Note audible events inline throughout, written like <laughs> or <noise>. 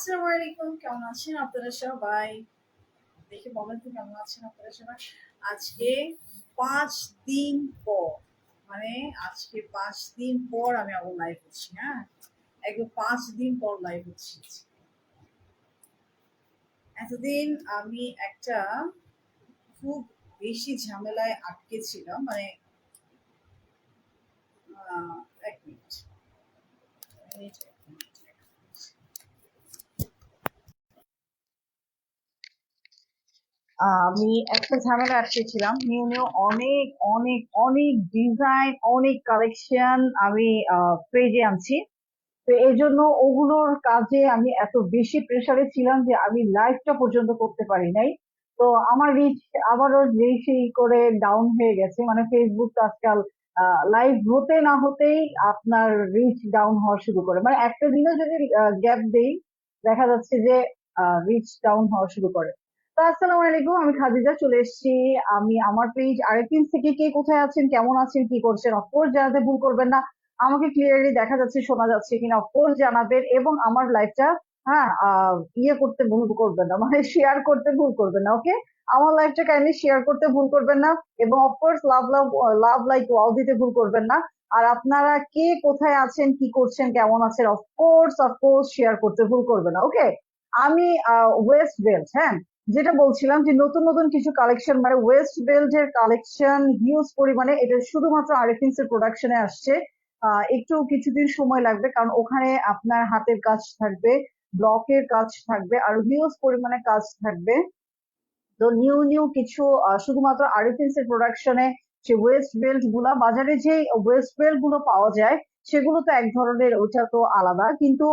আসসালামু আলাইকুম কেমন আছেন? আপনারা সবাই? দেখে বলেন তো কেমন আছেন আপনারা সবাই? আজকে পাঁচ দিন পর মানে আজকে পাঁচ দিন পর আমি আবার লাইভ হচ্ছি হ্যাঁ? একদম পাঁচ দিন পর লাইভ হচ্ছি এতদিন আমি একটা খুব বেশি ঝামেলায় আটকে ছিলাম মানে এক মিনিট এক মিনিট, এক মিনিট, এক মিনিট। আহ, আমি একটা ঝামেলা আটকেছিলাম নিউ নিউ, অনেক অনেক অনেক ডিজাইন অনেক কালেকশন আমি পেজে আনছি। তো এই জন্য ওগুলোর কাজে আমি এত বেশি প্রেশারে ছিলাম যে আমি লাইভটা পর্যন্ত করতে পারি নাই। তো আমার রিচ আবারও সেই করে ডাউন হয়ে গেছে। মানে ফেসবুক তো আজকাল লাইভ হতে না হতেই আপনার রিচ ডাউন হওয়া শুরু করে। মানে একটা দিনে যদি গ্যাপ দেই, দেখা যাচ্ছে যে রিচ ডাউন হওয়া শুরু করে। আসসালামু আলাইকুম, আমি খাদিজা চলে এসেছি। আমি আমার পেজ আরেকদিন থেকে কে কোথায় আছেন, কেমন আছেন, কি করছেন অফকোর্স জানাতে ভুল করবেন না। আমাকে ক্লিয়ারলি দেখা যাচ্ছে, শোনা যাচ্ছে কিনা অফকোর্স জানাবেন এবং আমার লাইফটা হ্যাঁ ইয়ে করতে ভুল করবেন না মানে শেয়ার করতে ভুল করবেন না ওকে আমার লাইফটা কাইন্ডলি শেয়ার করতে ভুল করবেন না এবং of course love love love like wow দিতে ভুল করবেন না। আর আপনারা কে কোথায় আছেন, কি করছেন, কেমন আছেন অফকোর্স অফকোর্স শেয়ার করতে ভুল করবেন না ওকে আমি ওয়েস্ট বেল্ট হ্যাঁ? যেটা বলছিলাম যে নতুন নতুন কিছু কালেকশন মানে ওয়েস্ট বেল্ট এর কালেকশন হিউজ পরিমাণে, এটা শুধুমাত্র আরিফিন্স এর প্রোডাকশনে আসছে। একটু কিছুদিন সময় লাগবে, কারণ ওখানে আপনার হাতের কাজ থাকবে ব্লকের কাজ থাকবে, আর হিউজ পরিমাণে কাজ থাকবে। তো নিউ নিউ কিছু শুধুমাত্র আরিফিন্স এর প্রোডাকশনে যে ওয়েস্ট বেল্টগুলা, বাজারে যে ওয়েস্ট বেল্টগুলো পাওয়া যায়, সেগুলো তো এক ধরনের ওটা তো আলাদা। কিন্তু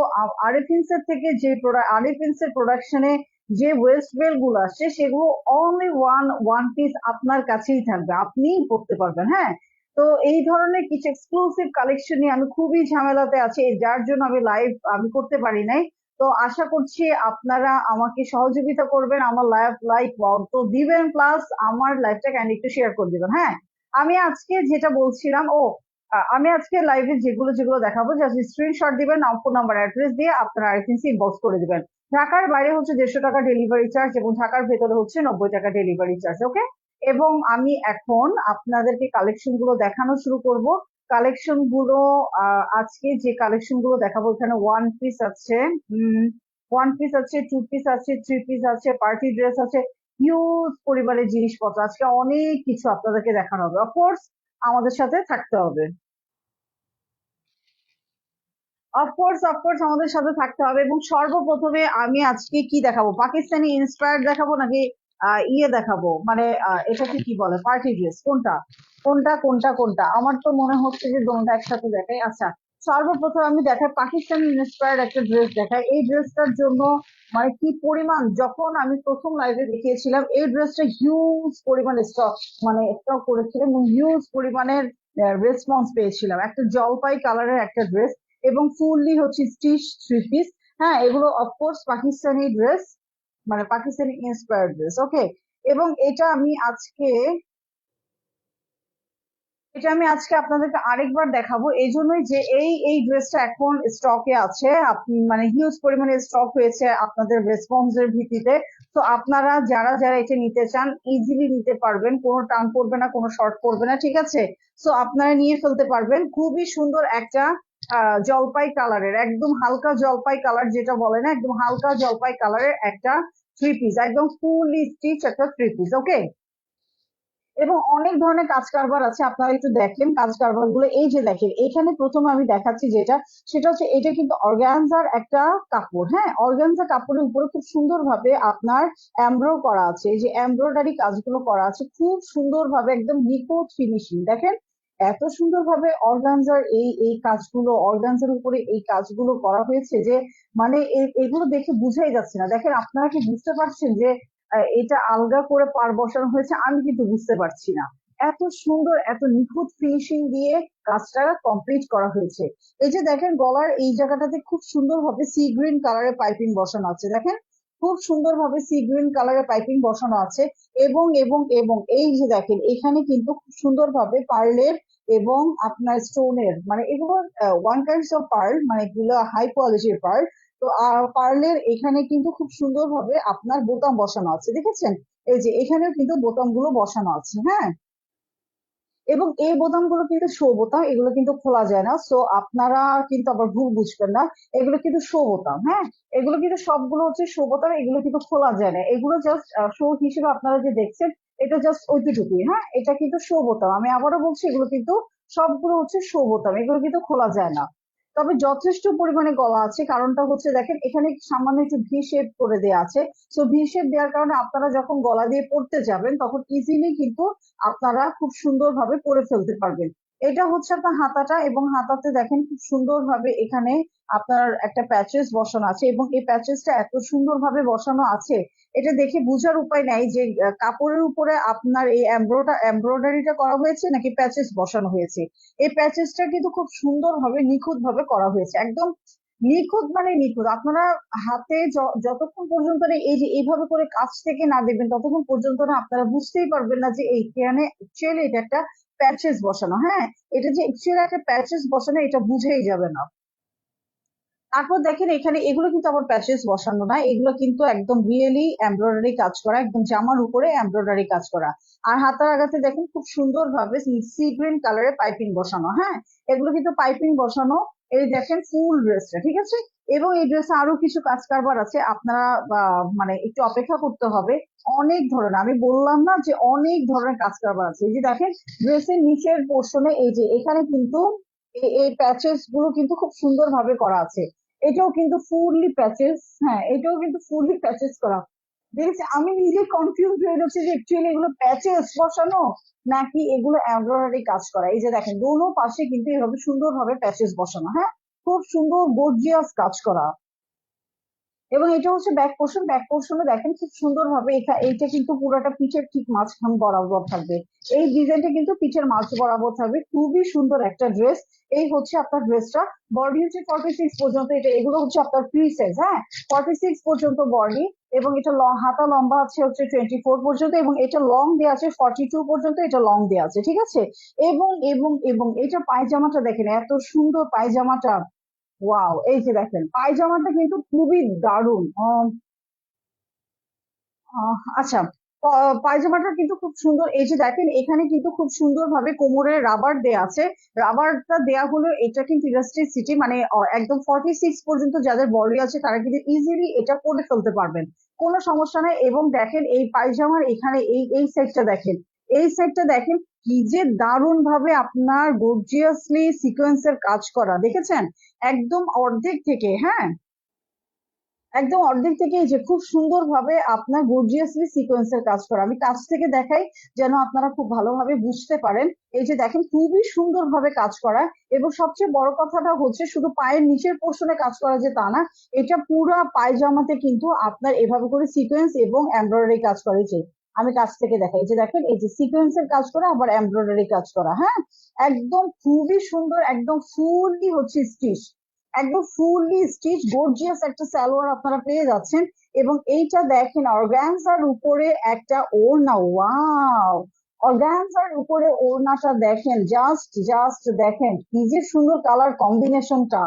আরিফিন্স এর থেকে যে আরিফিন্স এর প্রোডাকশনে যে ওয়েস্ট বেলগুলো আসছে, সেগুলো অনলি ওয়ান ওয়ান পিস আপনার কাছেই থাকবে। আপনিই পড়তে পারবেন হ্যাঁ? তো এই ধরনের কিছু এক্সক্লুসিভ কালেকশন নিয়ে আমি খুবই ঝামেলাতে আছি, যার জন্য আমি লাইভ আমি করতে পারি নাই। তো আশা করছি আপনারা আমাকে সহযোগিতা করবেন, আমার লাইভ লাইক তো দিবেন প্লাস আমার লাইভটা ক্যান্ড একটু শেয়ার করে দিবেন হ্যাঁ? আমি আজকে যেটা বলছিলাম, ও আমি আজকে লাইভে যেগুলো যেগুলো দেখাবো জাস্ট স্ক্রিনশট দিবেন ফোন নাম্বার অ্যাড্রেস দিয়ে আপনারা আইসিসি ইনবক্স করে দিবেন। ঢাকার বাইরে হচ্ছে দেড়শো টাকা ডেলিভারি চার্জ এবং ঢাকার ভেতরে হচ্ছে নব্বই টাকা ডেলিভারি চার্জ ওকে এবং আমি এখন আপনাদেরকে কালেকশনগুলো দেখানো শুরু করব। কালেকশনগুলো আজকে যে কালেকশনগুলো দেখাবো, এখানে ওয়ান পিস আছে ওয়ান পিস আছে টু পিস আছে থ্রি পিস আছে পার্টি ড্রেস আছে হিউজ পরিমাণের জিনিসপত্র। আজকে অনেক কিছু আপনাদেরকে দেখানো হবে। অফকোর্স আমাদের সাথে থাকতে হবে। অফকোর্স অফকোর্স আমাদের সাথে থাকতে হবে এবং সর্বপ্রথমে আমি আজকে কি দেখাবো? পাকিস্তানি ইন্সপায়ার দেখাবো নাকি ইয়ে দেখাবো? মানে এটাকে কি বলে? পার্টি ড্রেস কোনটা? কোনটা কোনটা কোনটা? আমার তো মনে হচ্ছে যে দোনটা একসাথে দেখাই। আচ্ছা সর্বপ্রথম আমি দেখাই পাকিস্তানি ইন্সপায়ার্ড একটা ড্রেস দেখাই। এই ড্রেসটার জন্য মানে কি পরিমাণ, যখন আমি প্রথম লাইভে দেখিয়েছিলাম, এই ড্রেসটা হিউজ পরিমাণে স্টক মানে স্টক করেছিলাম এবং হিউজ পরিমাণের রেসপন্স পেয়েছিলাম। একটা জলপাই কালারের একটা ড্রেস এবং ফুললি হচ্ছে স্টিচ থ্রি পিস হ্যাঁ এগুলো অফকোর্স পাকিস্তানি ড্রেস মানে পাকিস্তানি ইন্সপায়ার্ড ড্রেস ওকে এবং এটা আমি আজকে এটা আমি আজকে আপনাদেরকে আরেকবার দেখাবো। এই জন্যই যে এই এই ড্রেসটা এখন স্টকে আছে। আপনি মানে হিউজ পরিমাণে স্টক হয়েছে আপনাদের রেসপন্সের ভিত্তিতে। তো আপনারা যারা যারা এটা নিতে চান ইজিলি নিতে পারবেন। কোনো টান পড়বে না, কোনো শর্ট পড়বে না, ঠিক আছে? তো আপনারা নিয়ে ফেলতে পারবেন। খুবই সুন্দর একটা জলপাই কালারের একদম হালকা জলপাই কালার যেটা বলে না, একদম হালকা জলপাই কালারের একটা থ্রি পিস একদম ফুললি স্টিচ একটা থ্রি পিস ওকে এবং অনেক ধরনের কাজ কারবার আছে, আপনারা একটু দেখেন কাজ কারবারগুলো এই যে দেখেন, এখানে প্রথমে আমি দেখাচ্ছি যেটা, সেটা হচ্ছে এটা কিন্তু অর্গানজার একটা কাপড় হ্যাঁ? অর্গানজা কাপড়ের উপরে খুব সুন্দর ভাবে আপনার এমব্রো করা আছে। যে এমব্রয়ডারি কাজগুলো করা আছে, খুব সুন্দর ভাবে একদম নিখুঁত ফিনিশিং দেখেন, এত সুন্দর ভাবে অর্গানজার এই এই কাজগুলো অর্গানজার উপরে এই কাজগুলো করা হয়েছে যে মানে এগুলো দেখে বুঝাই যাচ্ছে না। দেখেন, আপনারা কি বুঝতে পারছেন যে এটা আলগা করে পার বসানো হয়েছে, আমি কিন্তু বুঝতে পারছি না। এত সুন্দর, এত নিখুঁত ফিনিশিং দিয়ে কাজটা কমপ্লিট করা হয়েছে। এই যে দেখেন, গলার এই জায়গাটাতে খুব সুন্দর ভাবে সি গ্রিন কালারের পাইপিং বসানো আছে। দেখেন, খুব সুন্দর ভাবে সি গ্রিন কালারের পাইপিং বসানো আছে এবং এবং এবং। এই যে দেখেন, এখানে কিন্তু খুব সুন্দর ভাবে পার্লের এবং আপনার স্টোনের মানে এগুলো ওয়ান কাইন্ডস অফ পার্ল মানে এগুলো হাই কোয়ালিটির পার্ল তো পার্লের এখানে কিন্তু খুব সুন্দরভাবে আপনার বোতাম বসানো আছে, দেখেছেন? এই যে, এখানেও কিন্তু বোতামগুলো বসানো আছে হ্যাঁ? এবং এই বোতামগুলো কিন্তু শো বোতাম, এগুলো কিন্তু খোলা যায় না সো আপনারা কিন্তু আবার ভুল বুঝবেন না, এগুলো কিন্তু শো বোতাম হ্যাঁ? এগুলো কিন্তু সবগুলো হচ্ছে শো বোতাম, এগুলো কিন্তু খোলা যায় না, এগুলো জাস্ট শো হিসেবে আপনারা যে দেখছেন, এটা জাস্ট ওইটুকুই হ্যাঁ? এটা কিন্তু শো বোতাম, আমি আবারও বলছি, এগুলো কিন্তু সবগুলো হচ্ছে শো বোতাম, এগুলো কিন্তু খোলা যায় না। তবে যথেষ্ট পরিমাণে গলা আছে। কারণটা হচ্ছে দেখেন, এখানে সামান্য একটু ভি শেপ করে দেওয়া আছে। সো ভি শেপ দেওয়ার কারণে আপনারা যখন গলা দিয়ে পড়তে যাবেন, তখন ইজিলি কিন্তু আপনারা খুব সুন্দরভাবে পরে ফেলতে পারবেন। এটা হচ্ছে আপনার হাতাটা এবং হাতাতে দেখেন খুব সুন্দরভাবে এখানে আপনার একটা প্যাচেস বসানো আছে এবং এই প্যাচেসটা এত সুন্দরভাবে বসানো আছে এটা দেখে বোঝার উপায় নাই যে কাপড়ের উপরে আপনার এই এমব্রয়ডা এমব্রয়ডারিটা করা হয়েছে নাকি প্যাচেস বসানো হয়েছে? এই প্যাচেসটা কিন্তু খুব সুন্দরভাবে নিখুঁত ভাবে করা হয়েছে। একদম নিখুঁত মানে নিখুঁত। আপনারা হাতে যতক্ষণ পর্যন্ত এই যে, এইভাবে করে কাছ থেকে না দেবেন, ততক্ষণ পর্যন্ত না আপনারা বুঝতেই পারবেন না যে, এইখানে অ্যাকচুয়ালি এটা একটা প্যাচেস বসানো। হ্যাঁ এটা যে অ্যাকচুয়ালি একটা প্যাচেস বসানো, এটা বুঝেই যাবে না। তারপর দেখেন এখানে এগুলো কিন্তু আবার প্যাচেস বসানো না, এগুলো কিন্তু একদম রিয়েলি এমব্রয়ডারি কাজ করা, একদম জামার উপরে এমব্রয়ডারি কাজ করা। আর হাতার আগাতে দেখেন খুব সুন্দর ভাবে সি গ্রিন কালারের পাইপিং বসানো হ্যাঁ? এগুলো কিন্তু পাইপিং বসানো, এই দেখেন ফুল ড্রেসটা ঠিক আছে? এবং এই ড্রেসে আরও কিছু কাজ কারবার আছে, আপনারা মানে একটু অপেক্ষা করতে হবে, অনেক ধরনের, আমি বললাম না যে অনেক ধরনের কাজ কারবার আছে। এই যে দেখেন ড্রেসের নিচের পোর্শনে এই যে, এখানে কিন্তু এই- প্যাচেসগুলো কিন্তু খুব সুন্দর ভাবে করা আছে। এটাও কিন্তু ফুললি প্যাচেস হ্যাঁ এটাও কিন্তু ফুললি প্যাচেস করা। দেখেছি, আমি নিজে কনফিউজ হয়ে যাচ্ছি যে একচুয়ালি এগুলো প্যাচেস বসানো নাকি এগুলো এমব্রয়ডারি কাজ করা। এই যে দেখেন, দোনো পাশে কিন্তু এভাবে সুন্দর ভাবে প্যাচেস বসানো হ্যাঁ? খুব সুন্দর গর্জিয়াস কাজ করা। এবং এটা হচ্ছে ব্যাক পোর্শন ব্যাক পোর্শনে দেখেন খুব সুন্দর ভাবে এটা, এইটা কিন্তু পুরোটা পিঠের ঠিক মাঝখান বরাবর থাকবে। এই ডিজাইনটা কিন্তু পিঠের মাঝ বরাবর থাকবে। খুবই সুন্দর একটা ড্রেস এই হচ্ছে আপনার ড্রেসটা বডি হচ্ছে ফর্টি সিক্স পর্যন্ত। এটা, এগুলো হচ্ছে আপনার ফ্রি সাইজ হ্যাঁ? ফর্টি সিক্স পর্যন্ত বডি এবং এটা হাতা লম্বা আছে হচ্ছে টোয়েন্টি ফোর পর্যন্ত এবং এটা লং দেওয়া আছে ফর্টি টু পর্যন্ত। এটা লং দেওয়া আছে, ঠিক আছে? এবং এবং এবং এটা পায়জামাটা দেখেন, এত সুন্দর পায়জামাটা। ওয়াও এই যে দেখেন, পায়জামাটা কিন্তু খুবই দারুণ। আচ্ছা পায়জামাটা কিন্তু খুব সুন্দর। এই যে দেখেন, এখানে কিন্তু খুব সুন্দর ভাবে কোমরে রাবার দেয়া আছে। রাবারটা দেয়া হলো এটা কিন্তু ইলাস্টিসিটি মানে একদম ফর্টি সিক্স পর্যন্ত যাদের বডি আছে, তারা কিন্তু ইজিলি এটা পরে ফেলতে পারবেন। কোনো সমস্যা নেই। এবং দেখেন, এই পায়জামার এখানে এই এই সাইডটা দেখেন, এই সাইডটা দেখেন কি যে দারুণ ভাবে আপনার গর্জিয়াসলি সিকোয়েন্সের কাজ করা, দেখেছেন? একদম অর্ধেক থেকে হ্যাঁ? একদম অর্ধেক থেকে যে খুব সুন্দর ভাবে আপনার গর্জিয়াসলি সিকোয়েন্সের কাজ করা। আমি কাজ থেকে দেখাই যেন আপনারা খুব ভালোভাবে বুঝতে পারেন। এই যে দেখেন, খুবই সুন্দর ভাবে কাজ করা। এবং সবচেয়ে বড় কথাটা হচ্ছে, শুধু পায়ের নিচের পোর্শনে কাজ করা যে তা না, এটা পুরা পায়জামাতে কিন্তু আপনার এভাবে করে সিকোয়েন্স এবং এমব্রয়ডারি কাজ করে যে। আমি কাছ থেকে দেখাই। যে দেখেন, এই যে সিকোয়েন্সের কাজ করা, আবার এমব্রয়ডারি কাজ করা হ্যাঁ? একদম খুবই সুন্দর, একদম ফুললি হচ্ছে স্টিচ একদম ফুললি স্টিচ গর্জিয়াস একটা সালোয়ার আপনারা পেয়ে যাচ্ছেন। এবং এইটা দেখেন অর্গানজার উপরে একটা ওড়না, ওয়াও! অর্গানজার উপরে ওড়নাটা দেখেন জাস্ট জাস্ট দেখেন, কি যে সুন্দর কালার কম্বিনেশনটা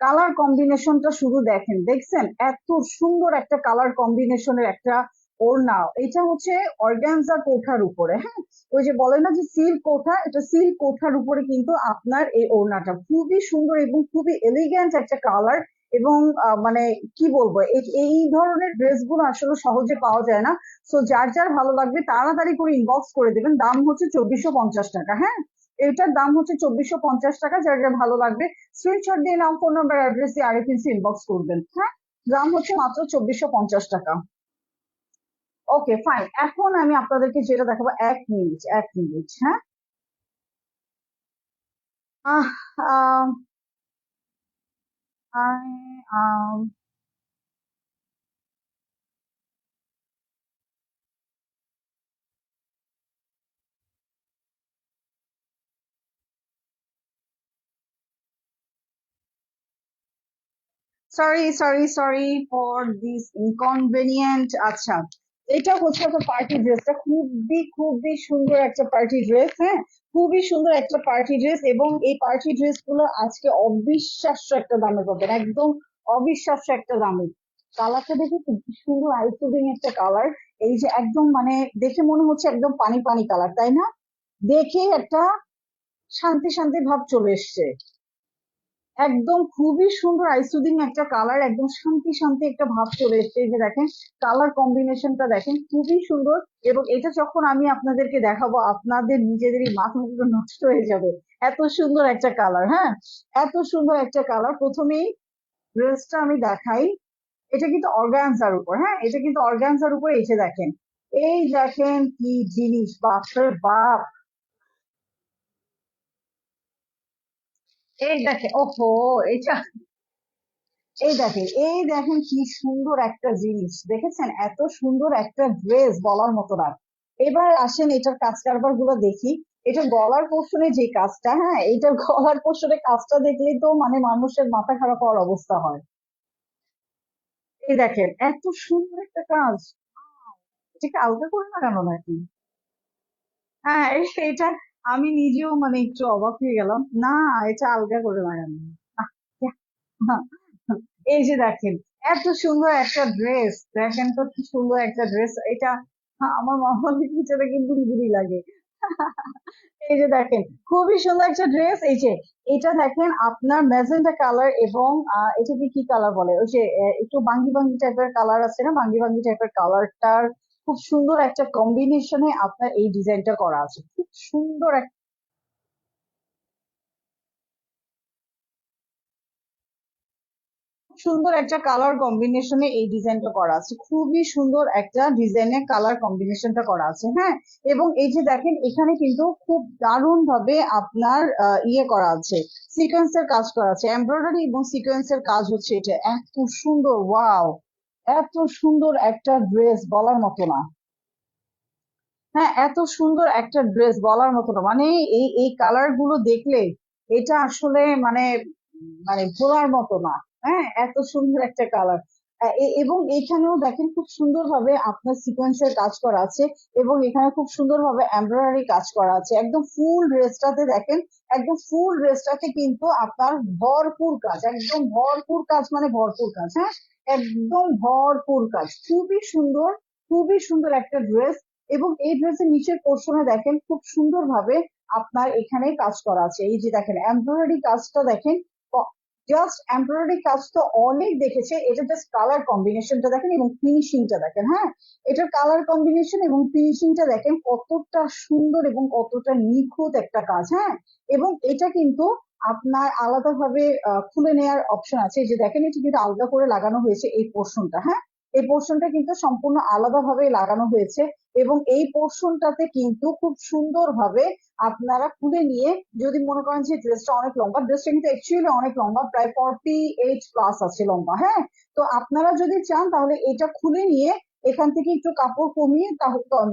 কালার কম্বিনেশনটা শুধু দেখেন, দেখছেন? এত সুন্দর একটা কালার কম্বিনেশনের একটা ওড়না এটা হচ্ছে অর্গানজা কোঠার উপরে হ্যাঁ? ওই যে বলে না যে সিল্ক কোঠা, এটা সিল্ক কোঠার উপরে কিন্তু আপনার এই ওড়নাটা খুবই সুন্দর এবং খুবই এলিগেন্ট একটা কালার এবং মানে কি বলব, এই- ধরনের ড্রেসগুলো আসলে সহজে পাওয়া যায় না। সো যার যার ভালো লাগবে তাড়াতাড়ি করে ইনবক্স করে দেবেন। দাম হচ্ছে চব্বিশশো পঞ্চাশ টাকা হ্যাঁ? এটার দাম হচ্ছে চব্বিশশো পঞ্চাশ টাকা, যার যার ভালো লাগবে স্ক্রিনশট দিয়ে নাম ফোন নাম্বার অ্যাড্রেস দিয়ে আরেক ইঞ্চি ইনবক্স করবেন হ্যাঁ? দাম হচ্ছে মাত্র চব্বিশশো পঞ্চাশ টাকা। ওকে ফাইন এখন আমি আপনাদেরকে যেটা দেখাবো, এক মিনিট এক মিনিট হ্যাঁ? Ah ah I um sorry sorry sorry for this inconvenient আচ্ছা। এটা হচ্ছে একটা পার্টি ড্রেসটা খুবই খুবই সুন্দর একটা পার্টি ড্রেস হ্যাঁ? খুবই সুন্দর একটা পার্টি ড্রেস এবং এই পার্টি ড্রেসগুলো আজকে অবিশ্বাস্য একটা দামে পাবেন, একদম অবিশ্বাস্য একটা দামি। কালারটা দেখে সুন্দর আইসুদিং একটা কালার এই যে একদম মানে দেখে মনে হচ্ছে একদম পানি পানি কালার তাই না? দেখে একটা শান্তি শান্তি ভাব চলে এসছে। একদম খুবই সুন্দর আইসুদিং একটা কালার একদম শান্তি শান্তি একটা ভাব চলে এসছে এই যে দেখেন কালার কম্বিনেশনটা দেখেন, খুবই সুন্দর। এবং এটা যখন আমি আপনাদেরকে দেখাবো, আপনাদের নিজেদেরই মাথাগুলো নষ্ট হয়ে যাবে। এত সুন্দর একটা কালার হ্যাঁ? এত সুন্দর একটা কালার প্রথমেই ড্রেসটা আমি দেখাই। এটা কিন্তু অর্গানজার উপর হ্যাঁ? এটা কিন্তু অর্গানজার উপর এসে দেখেন, এই দেখেন কি জিনিস, বাপরে বাপ! এই দেখে ওহো এটা এই দেখেন এই দেখেন কি সুন্দর একটা জিনিস। দেখেছেন? এত সুন্দর একটা ড্রেস বলার মতো না। এবার আসেন এটার কাজ কারবারগুলো দেখি। এটা গলার পোর্শনে যে কাজটা হ্যাঁ এইটার গলার পোর্শনে কাজটা দেখলেই তো মানে মানুষের মাথা খারাপ হওয়ার অবস্থা হয়। এই দেখেন, এত সুন্দর একটা কাজ। এটাকে আলগা করে লাগানো নাকি? হ্যাঁ এটা আমি নিজেও মানে একটু অবাক হয়ে গেলাম, না, এটা আলগা করে লাগানো এই যে দেখেন, এত সুন্দর একটা ড্রেস দেখেন তো কি সুন্দর একটা ড্রেস এটা আমার পিছনে কিন্তু বুড়ি লাগে। এই যে দেখেন, খুবই সুন্দর একটা ড্রেস এই যে, এটা দেখেন আপনার ম্যাজেন্টা কালার এবং এটাকে কি কালার বলে? ওই যে একটু বাঙ্গি বাঙ্গি টাইপের কালার আছে না? বাঙ্গি বাঙ্গি টাইপের কালারটার খুব সুন্দর একটা কম্বিনেশনে আপনার এই ডিজাইনটা করা আছে। খুব সুন্দর একটা সুন্দর একটা কালার কম্বিনেশনে এই ডিজাইনটা করা আছে। খুবই সুন্দর একটা ডিজাইনের কালার কম্বিনেশনটা করা আছে হ্যাঁ? এবং এই যে দেখেন, এখানে কিন্তু খুব দারুণ ভাবে আপনার ইয়ে করা আছে সিকোয়েন্সের কাজ করা আছে। এমব্রয়ডারি এবং সিকোয়েন্সের কাজ হচ্ছে এটা। এত সুন্দর ওয়াও এত সুন্দর একটা ড্রেস বলার মতো না। হ্যাঁ এত সুন্দর একটা ড্রেস বলার মতো না। মানে এই এই কালারগুলো দেখলে এটা আসলে মানে মানে ভোলার মতো না। হ্যাঁ এত সুন্দর একটা কালার এবং এখানেও দেখেন খুব সুন্দর ভাবে আপনার সিকোয়েন্সের কাজ করা আছে এবং এখানে খুব সুন্দর ভাবে এমব্রয়ডারি কাজ করা আছে। একদম ফুল ড্রেসটাতে দেখেন, একদম ফুল ড্রেসটাতে কিন্তু আপনার ভরপুর কাজ, একদম ভরপুর কাজ মানে ভরপুর কাজ হ্যাঁ? একদম ভরপুর কাজ। খুবই সুন্দর খুবই সুন্দর একটা ড্রেস এবং এই ড্রেসের নিচের পোর্শনে দেখেন খুব সুন্দর ভাবে আপনার এখানে কাজ করা আছে। এই যে দেখেন এমব্রয়ডারি কাজটা দেখেন জাস্ট এমব্রয়ডারি কাজ তো অনেক দেখেছে। এটা জাস্ট কালার কম্বিনেশনটা দেখেন এবং ফিনিশিংটা দেখেন হ্যাঁ? এটার কালার কম্বিনেশন এবং ফিনিশিংটা দেখেন কতটা সুন্দর এবং কতটা নিখুঁত একটা কাজ হ্যাঁ? এবং এটা কিন্তু আপনার আলাদাভাবে খুলে নেওয়ার অপশন আছে। যে দেখেন এটা কিন্তু আলাদা করে লাগানো হয়েছে এই পোর্শনটা হ্যাঁ? এই পোর্শনটা কিন্তু সম্পূর্ণ আলাদাভাবে লাগানো হয়েছে এবং এই পোর্শনটাতে কিন্তু খুব সুন্দরভাবে আপনারা খুলে নিয়ে যদি মনে করেন যে ড্রেসটা অনেক লম্বা ড্রেসটা কিন্তু অ্যাকচুয়ালি অনেক লম্বা, প্রায় ফর্টি এইট প্লাস আছে লম্বা হ্যাঁ? তো আপনারা যদি চান তাহলে এটা খুলে নিয়ে এখান থেকে একটু কাপড় কমিয়ে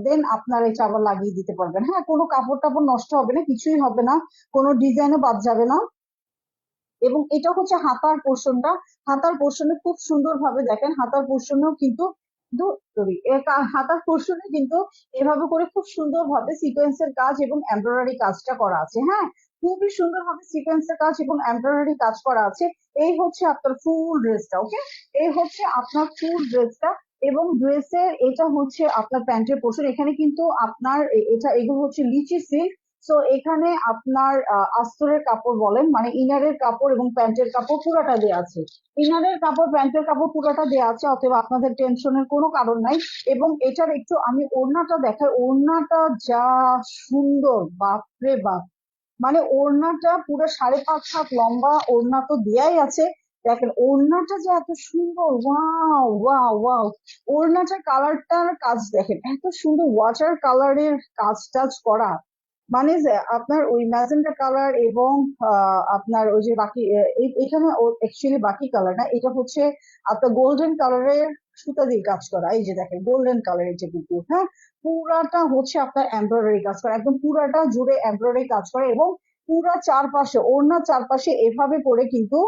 দেন আপনারা এটা আবার লাগিয়ে দিতে পারবেন। হ্যাঁ কোনো কাপড় টাপড় নষ্ট হবে না, কিছুই হবে না, কোনো ডিজাইনও বাদ যাবে না। এবং এটা হচ্ছে হাতার পোর্শনটা। হাতার পোর্শনে খুব সুন্দর ভাবে দেখেন, হাতার পোর্শনেও কিন্তু হাতার পোর্শনে কিন্তু এভাবে করে খুব সুন্দর ভাবে সিকোয়েন্সের কাজ এবং এমব্রয়ডারি কাজটা করা আছে। হ্যাঁ খুবই সুন্দর ভাবে সিকোয়েন্সের কাজ এবং এমব্রয়ডারি কাজ করা আছে। এই হচ্ছে আপনার ফুল ড্রেসটা ওকে এই হচ্ছে আপনার ফুল ড্রেসটা এবং ড্রেসের এটা হচ্ছে আপনার প্যান্টের পোর্শন। এখানে কিন্তু আপনার এটা, এগুলো হচ্ছে লিচি সিল্ক। সো এখানে আপনার আস্তরের কাপড় বলেন মানে ইনারের কাপড় এবং প্যান্টের কাপড় পুরোটা দেওয়া আছে। ইনারের কাপড়, প্যান্টের কাপড় পুরোটা দেওয়া আছে অতএব আপনাদের টেনশনের কোনো কারণ নাই। এবং এটার একটু আমি ওড়নাটা দেখাই, ওড়নাটা যা সুন্দর, বাপরে বাপ! মানে ওড়নাটা পুরো সাড়ে পাঁচ হাত লম্বা ওড়না তো দেয়াই আছে। দেখেন, ওড়নাটা যে এত সুন্দর, ওয়াও ওয়াও ওয়াও। ওড়নাটার কালারটার কাজ দেখেন, এত সুন্দর ওয়াটার কালারের কাজ টাজ করা। মানে আপনার ওই ম্যাজেন্টা কালার এবং আপনার ওই যে বাকি এখানে অ্যাকচুয়ালি বাকি কালার না, এটা হচ্ছে আপনার গোল্ডেন কালারের সুতা দিয়ে কাজ করা। এই যে দেখেন গোল্ডেন কালারের যে কুকুর হ্যাঁ? পুরাটা হচ্ছে আপনার এমব্রয়ডারি কাজ করা, একদম পুরাটা জুড়ে এমব্রয়ডারি কাজ করা এবং পুরা চারপাশে ওড়না চারপাশে এভাবে করে কিন্তু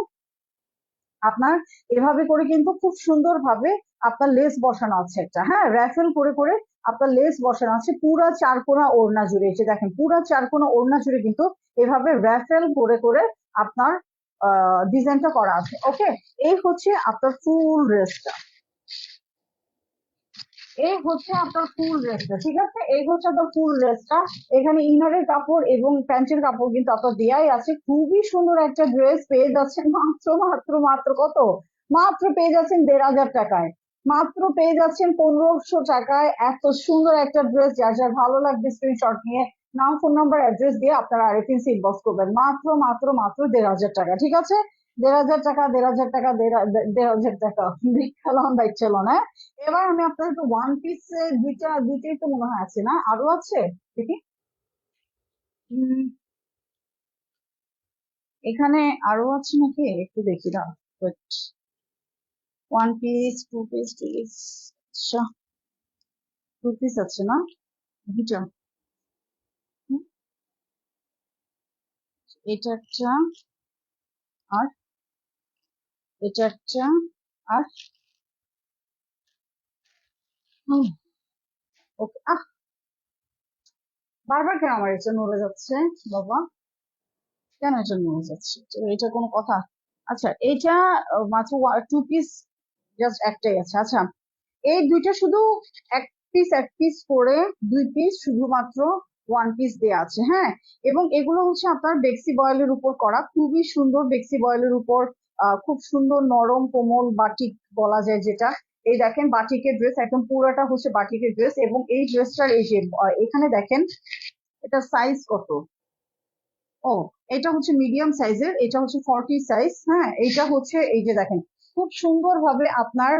আপনার, এভাবে করে কিন্তু খুব সুন্দর ভাবে আপনার লেস বসানো আছে একটা। হ্যাঁ র্যাফেল করে করে আপনার লেস বসানো আছে পুরা চারকোনা ওড়না জুড়ে। এসে দেখেন, পুরা চারকোনা ওড়না জুড়ে কিন্তু এভাবে র্যাফেল করে করে আপনার, আহ ডিজাইনটা করা আছে। ওকে এই হচ্ছে আপনার ফুল ড্রেসটা এই হচ্ছে আপনার ফুল ড্রেসটা ঠিক আছে? এই হচ্ছে আপনার ফুল ড্রেসটা এখানে ইনারের কাপড় এবং প্যান্টের কাপড় কিন্তু আপনার দেয়াই আছে। খুবই সুন্দর একটা ড্রেস পেয়ে যাচ্ছেন <laughs> মাত্র মাত্র মাত্র কত? মাত্র পেয়ে যাচ্ছেন দেড় হাজার টাকায়। মাত্র পেয়ে যাচ্ছেন পনেরোশো টাকায়। এত সুন্দর একটা ড্রেস যার যার ভালো লাগবে স্ক্রিনশট নিয়ে, নাম ফোন নাম্বার অ্যাড্রেস দিয়ে আপনারা আরেকদিন ইনবক্স করবেন। মাত্র মাত্র মাত্র দেড় হাজার টাকা, ঠিক আছে? দেড় হাজার টাকা, দেড় হাজার টাকা, দেড় হাজার টাকা দেখালাম বাইক চালান হ্যাঁ? এবার আমি আপনাকে ওয়ান পিস দুইটা, দুইটাই তো মনে হয় আছে না? আরও আছে? দেখি। এখানে আরও আছে নাকি? একটু দেখি না। One piece two piece two piece আচ্ছা। টু পিস আছে না? দুইটা এটা একটা আর এটা একটা আর ওকে, আহ, বারবার কেন আমার এটা নড়ে যাচ্ছে, বাবা? কেন এটা নড়ে যাচ্ছে? এটা কোনো কথা? আচ্ছা এটা মাত্র টু পিস জাস্ট একটাই আছে। আচ্ছা এই দুইটা শুধু এক পিস এক পিস করে দুই পিস শুধুমাত্র ওয়ান পিস দেয়া আছে হ্যাঁ? এবং এগুলো হচ্ছে আপনার বেক্সি বয়েলের উপর করা। খুবই সুন্দর বেক্সি বয়েলের উপর খুব সুন্দর নরম, কোমল বাটিক বলা যায় যেটা। এই দেখেন বাটিকের ড্রেস একদম পুরোটা হচ্ছে বাটিকের ড্রেস এবং এই ড্রেসটার এই যে এখানে দেখেন এটা সাইজ কত? ও, এটা হচ্ছে মিডিয়াম সাইজের এটা হচ্ছে ফর্টি সাইজ হ্যাঁ এটা হচ্ছে এই যে দেখেন। খুব সুন্দর ভাবে আপনার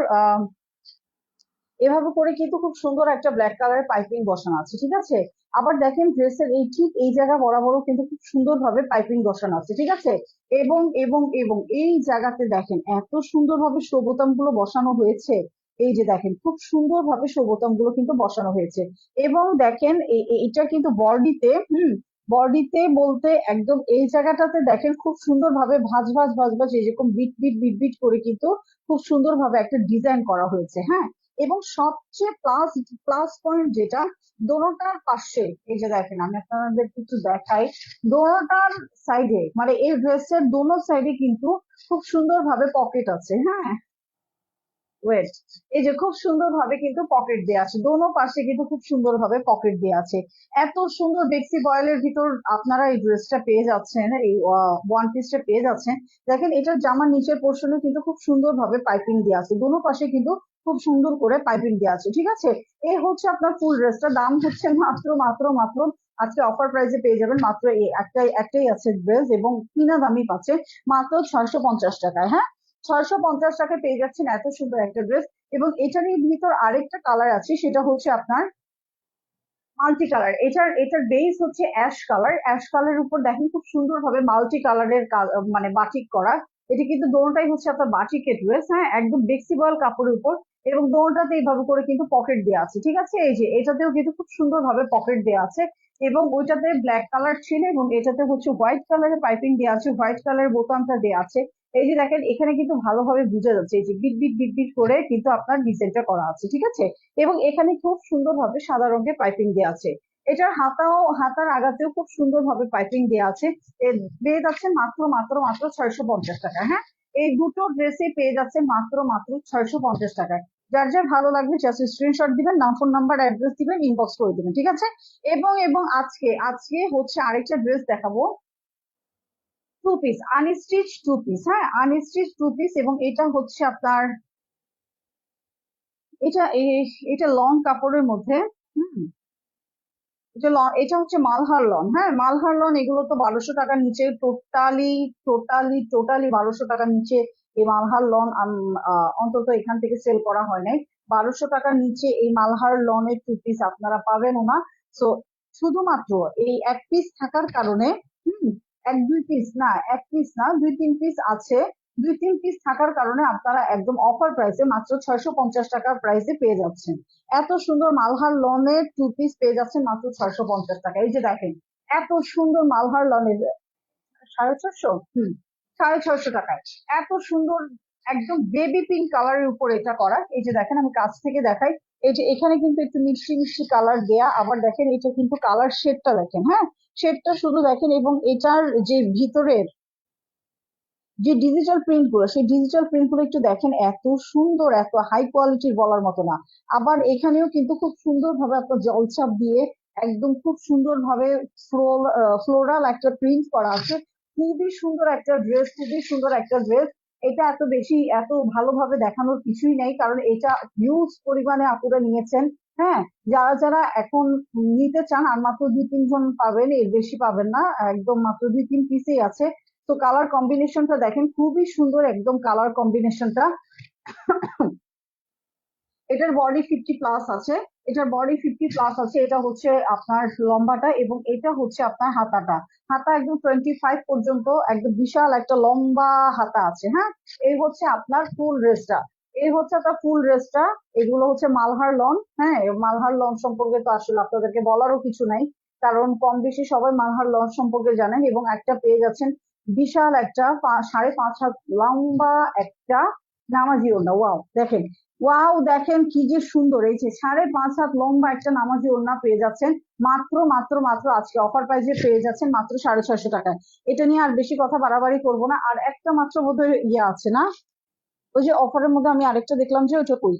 এভাবে করে কিন্তু খুব সুন্দর একটা ব্ল্যাক কালারের পাইপিং বসানো আছে, ঠিক আছে? আবার দেখেন ড্রেসের এই ঠিক এই জায়গা বরাবরও কিন্তু খুব সুন্দর ভাবে পাইপিং বসানো আছে, ঠিক আছে? এবং এবং এবং এই জায়গাতে দেখেন এত সুন্দর ভাবে বোতামগুলো বসানো হয়েছে, এই যে দেখেন খুব সুন্দর ভাবে বোতামগুলো কিন্তু বসানো হয়েছে। এবং দেখেন এ- এ- এটা কিন্তু বডিতে, হুম, বডিতে বলতে একদম এই জায়গাটাতে দেখেন খুব সুন্দর ভাবে ভাঁজ, ভাজ ভাজ ভাঁজ এরকম বিট বিট বিট বিট করে কিন্তু খুব সুন্দর ভাবে একটা ডিজাইন করা হয়েছে হ্যাঁ? এবং সবচেয়ে প্লাস প্লাস পয়েন্ট যেটা, দোনোটার পাশে, এই যে দেখেন, আমি আপনাদের একটু দেখাই, দোনোটার সাইডে মানে এই ড্রেসের দোনো সাইডে কিন্তু খুব সুন্দর ভাবে পকেট আছে হ্যাঁ? ওয়েট এই যে খুব সুন্দর ভাবে কিন্তু পকেট দেওয়া আছে। দোনো পাশে কিন্তু খুব সুন্দর ভাবে পকেট দেওয়া আছে। এত সুন্দর বেক্সি বয়েলের ভিতর আপনারা এই ড্রেসটা পেয়ে যাচ্ছেন, এই ওয়ান পিসটা পেয়ে যাচ্ছেন। দেখেন, এটার জামার নিচের পোর্শনে কিন্তু খুব সুন্দর ভাবে পাইপিং দেওয়া আছে। দোনো পাশে কিন্তু খুব সুন্দর করে পাইপিং দেওয়া আছে, ঠিক আছে? এই হচ্ছে আপনার ফুল ড্রেসটা দাম হচ্ছে মাত্র মাত্র মাত্র আজকে অফার প্রাইসে পেয়ে যাবেন মাত্র একটাই একটাই আছে ড্রেস এবং কিনা দামই পাচ্ছে মাত্র ছয়শো পঞ্চাশ টাকায় হ্যাঁ? ছয়শো পঞ্চাশ টাকায় পেয়ে যাচ্ছেন এত সুন্দর একটা ড্রেস এবং এটারই ভিতর আরেকটা কালার আছে, সেটা হচ্ছে আপনার মাল্টি কালার এটার এটার বেস হচ্ছে অ্যাশ কালার অ্যাশ কালারের উপর দেখেন খুব সুন্দর ভাবে মাল্টি কালারের মানে বাটিক করা। এটি কিন্তু দোনোটাই হচ্ছে আপনার বাটিকের ড্রেস হ্যাঁ? একদম ফ্লেক্সিবল কাপড়ের উপর এবং দোনোটাতে এইভাবে করে কিন্তু পকেট দেওয়া আছে, ঠিক আছে? এই যে, এটাতেও কিন্তু খুব সুন্দর ভাবে পকেট দেওয়া আছে এবং ওইটাতে ব্ল্যাক কালার ছিল এবং এটাতে হচ্ছে হোয়াইট কালারের পাইপিং দেওয়া আছে হোয়াইট কালারের বোতামটা দেওয়া আছে। এই যে দেখেন, এখানে কিন্তু ভালোভাবে বোঝা যাচ্ছে এই যে বিট বিট বিট বিট করে কিন্তু আপনার ডিজাইনটা করা আছে, ঠিক আছে? এবং এখানে খুব সুন্দরভাবে সাদা রঙের পাইপিং দেওয়া আছে। এটার হাতাও, হাতার আগাতেও খুব সুন্দরভাবে পাইপিং দেওয়া আছে। পেয়ে যাচ্ছে মাত্র মাত্র মাত্র ছয়শো পঞ্চাশ টাকা হ্যাঁ? এই দুটো ড্রেসে পেয়ে যাচ্ছে মাত্র মাত্র ছয়শো পঞ্চাশ টাকায় যার যার ভালো লাগবে জাস্ট স্ক্রিনশট দিবেন, নাম ফোন নাম্বার অ্যাড্রেস দিবেন ইনবক্স করে দিবেন, ঠিক আছে? এবং এবং আজকে আজকে হচ্ছে আরেকটা ড্রেস দেখাবো। Two piece unstitch two piece হ্যাঁ? আনস্টিচ টু পিস এবং এটা হচ্ছে আপনার, এটা এটা লং কাপড়ের মধ্যে, হুম? এটা হচ্ছে মালহার লন হ্যাঁ? মালহার লন এগুলো তো বারোশো টাকার নিচে টোটালি টোটালি টোটালি বারোশো টাকার নিচে এই মালহার লন অন্তত এখান থেকে সেল করা হয় নাই। বারোশো টাকার নিচে এই মালহার লনের টু পিস আপনারা পাবেন না। সো শুধুমাত্র এই এক পিস থাকার কারণে, হুম? এক, দুই পিস না, এক পিস না, দুই, তিন পিস আছে। দুই, তিন পিস থাকার কারণে আপনারা একদম অফার প্রাইসে মাত্র ছয়শো পঞ্চাশ টাকার প্রাইসে পেয়ে যাচ্ছেন। এত সুন্দর মালহার লনের টু পিস পেয়ে যাচ্ছেন মাত্র ছয়শো পঞ্চাশ টাকা। এই যে দেখেন, এত সুন্দর মালহার লনের সাড়ে ছশো হুম, সাড়ে ছয়শো টাকায়। এত সুন্দর, একদম বেবি পিঙ্ক কালারের উপর এটা করা। এই যে দেখেন, আমি কাছ থেকে দেখাই। যে এখানে কিন্তু একটু মিষ্টি মিষ্টি কালার দেয়া, আবার দেখেন এটা কিন্তু কালার শেডটা দেখেন হ্যাঁ? শেডটা শুধু দেখেন এবং এটার যে ভিতরের যে ডিজিটাল প্রিন্টগুলো, সেই ডিজিটাল প্রিন্টগুলো একটু দেখেন, এত সুন্দর, এত হাই কোয়ালিটির বলার মতো না। আবার এখানেও কিন্তু খুব সুন্দর ভাবে আপনার জলছাপ দিয়ে একদম খুব সুন্দর ভাবে ফ্লোরাল একটা প্রিন্ট করা আছে। খুবই সুন্দর একটা ড্রেস খুবই সুন্দর একটা ড্রেস এটা এত বেশি, এত ভালোভাবে দেখানোর কিছুই নেই, কারণ এটা হিউজ পরিমাণে আপুরা নিয়েছেন হ্যাঁ? যারা যারা এখন নিতে চান, আর মাত্র দুই তিনজন পাবেন, এর বেশি পাবেন না, একদম মাত্র দুই, তিন পিসেই আছে। তো কালার কম্বিনেশনটা দেখেন, খুবই সুন্দর একদম কালার কম্বিনেশনটা এটার বডি ফিফটি প্লাস আছে। এটার বডি ফিফটি প্লাস আছে, এটা হচ্ছে আপনার লম্বাটা এবং এটা হচ্ছে আপনার হাতাটা। হাতা একদম টোয়েন্টি ফাইভ পর্যন্ত একদম বিশাল একটা লম্বা হাতা আছে হ্যাঁ? এই হচ্ছে আপনার ফুল ড্রেসটা এই হচ্ছে আপনার ফুল ড্রেসটা এগুলো হচ্ছে মালহার লন হ্যাঁ? মালহার লন সম্পর্কে তো আসলে আপনাদেরকে বলারও কিছু নাই, কারণ কম বেশি সবাই মালহার লন সম্পর্কে জানেন এবং একটা পেয়ে যাচ্ছেন বিশাল একটা সাড়ে পাঁচ হাত লম্বা একটা নামাজি ওড়না। ওয়াও দেখেন ওয়াও, দেখেন কি যে সুন্দর। এই যে সাড়ে পাঁচ হাত লম্বা একটা নামাজি ওড়না পেয়ে যাচ্ছেন। মাত্র মাত্র মাত্র আজকে অফার প্রাইজে পেয়ে যাচ্ছেন মাত্র সাড়ে ছয়শো টাকায়। এটা নিয়ে আর বেশি কথা বাড়াবাড়ি করব না। আর একটা মাত্র বোধহয় ইয়ে আছে না? ওই যে অফারের মধ্যে আমি আরেকটা দেখলাম যে ওটা কই?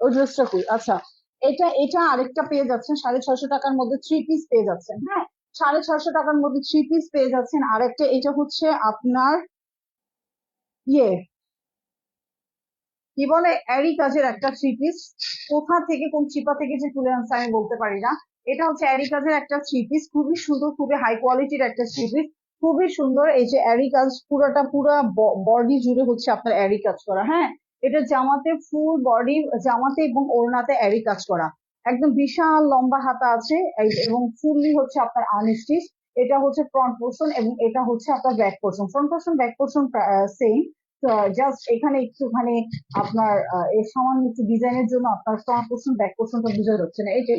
ওই ড্রেসটা কই? আচ্ছা এটা এটা আরেকটা পেয়ে যাচ্ছেন। সাড়ে ছয়শো টাকার মধ্যে থ্রি পিস পেয়ে যাচ্ছেন। হ্যাঁ সাড়ে ছয়শো টাকার মধ্যে থ্রি পিস পেয়ে যাচ্ছেন। আরেকটা, এটা হচ্ছে আপনার ইয়ে কি বলে? অ্যারি কাজের একটা থ্রি পিস কোথা থেকে, কোন চিপা থেকে যে তুলে আনছে আমি বলতে পারি না। এটা হচ্ছে অ্যারি কাজের একটা থ্রি পিস খুবই সুন্দর, খুবই হাই কোয়ালিটির একটা থ্রি পিস খুবই সুন্দর এই যে অ্যারি কাজ পুরোটা, পুরো বডি জুড়ে হচ্ছে আপনার অ্যারি কাজ করা হ্যাঁ? এটা জামাতে ফুল বডি জামাতে এবং ওড়নাতে অ্যারি কাজ করা। একদম বিশাল লম্বা হাতা আছে এবং ফুললি হচ্ছে আপনার আনস্টিচ এটা হচ্ছে ফ্রন্ট পোর্শন এবং এটা হচ্ছে আপনার back portion front portion back portion same just এখানে একটুখানি আপনার এই সামান্য একটু ডিজাইনের জন্য আপনার ফ্রন্ট পোর্শন ব্যাক পোর্শনটা বুঝা যাচ্ছে না। এটা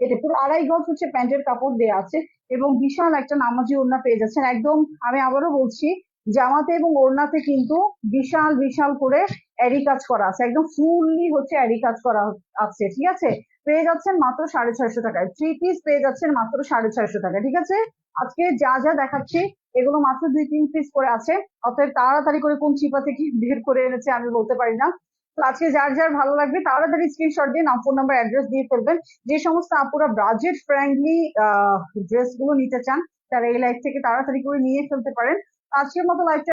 এটা পুরো আড়াই গজ হচ্ছে প্যান্টের কাপড় দেওয়া আছে এবং বিশাল একটা নামাজি ওড়না পেয়ে যাচ্ছেন। একদম আমি আবারও বলছি, জামাতে এবং ওড়নাতে কিন্তু বিশাল বিশাল করে অ্যারি কাজ করা আছে। একদম ফুললি হচ্ছে অ্যারি কাজ করা আছে ঠিক আছে? পেয়ে যাচ্ছেন মাত্র সাড়ে ছয়শো টাকায়। থ্রি পিস পেয়ে যাচ্ছেন মাত্র সাড়ে ছয়শো টাকা ঠিক আছে? আজকে যা যা দেখাচ্ছি, এগুলো মাত্র দুই তিন পিস করে আছে। অতএব তাড়াতাড়ি করে কোন চিপা থেকে বের করে এনেছে আমি বলতে পারি না। তো আজকে যার যার ভালো লাগবে, তাড়াতাড়ি স্ক্রিনশট দিয়ে নাম ফোন নাম্বার অ্যাড্রেস দিয়ে ফেলবেন। যে সমস্ত আপুরা বাজেট ফ্রেন্ডলি ড্রেসগুলো নিতে চান, তারা এই লাইফ থেকে তাড়াতাড়ি করে নিয়ে ফেলতে পারেন। আজকের মতো লাইফটা